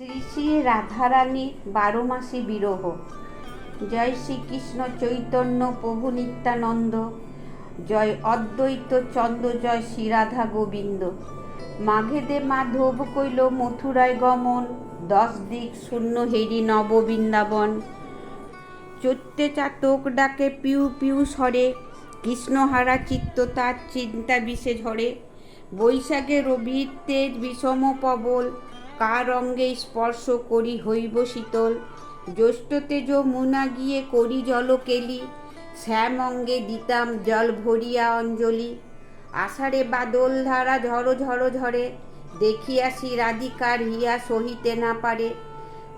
শ্রী রাধারানীর বারো মাসে বিরহ। জয় শ্রীকৃষ্ণ চৈতন্য প্রভু নিত্যানন্দ। জয় অদ্বৈত চন্দ্র, জয় শ্রী রাধা গোবিন্দ। মাঘেদে মাধব কইল মথুরায় গমন। দশ দিক শূন্য হেরি নববৃন্দাবন চৈত্রে চাতক ডাকে পিউ পিউ স্বরে। কৃষ্ণহারা চিত্ত তার চিন্তা বিষে ঝরে বৈশাখে রবির তেজ বিষম প্রবল। কার অঙ্গে স্পর্শ করি হইব শীতল? জ্যৈষ্ঠ তেজ মুনা গিয়ে করি জল কেলি। শ্যাম অঙ্গে দিতাম জল ভরিয়া অঞ্জলি। আষাঢ়ে বাদল ধারা ঝড়ো ঝড়ো ঝরে। দেখিয়াছি রাধিকার হিয়া সহিতে না পারে।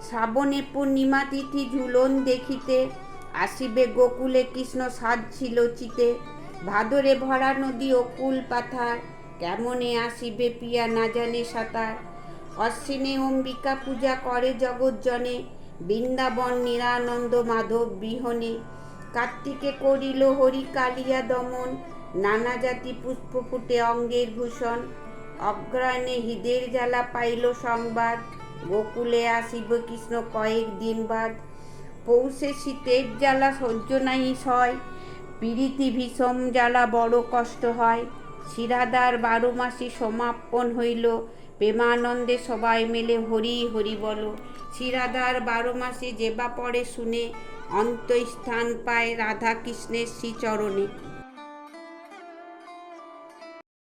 শ্রাবণে পূর্ণিমা তিথি ঝুলন দেখিতে। আসিবে গোকুলে কৃষ্ণ সাজ ছিল চিতে। ভাদরে ভরা নদী অকুল পাথার কেমনে আসিবে পিয়া না জানে সাঁতার? অশ্বিনে অম্বিকা পূজা করে জগৎজনে বৃন্দাবন নিরানন্দ মাধব বিহনে। কার্তিকে করিল হরি কালিয়া দমন, নানা জাতি পুষ্প ফুটে অঙ্গের ভূষণ। অগ্রায়ণে হৃদের জ্বালা পাইল সংবাদ, গোকুলে আসিব কৃষ্ণ কয়েক দিন বাদ। পৌষে শীতের জ্বালা সহ্য নাই সয় পীড়িতি ভীষণ জ্বালা বড় কষ্ট হয়। শিরাদার বারো মাসি সমাপন হইল প্রেমানন্দে সবাই মিলে হরি হরি বলো। শ্রীরাধার বারো মাসে যেবা পড়ে শুনে অন্তঃস্থান পায় রাধা কৃষ্ণের শ্রীচরণে।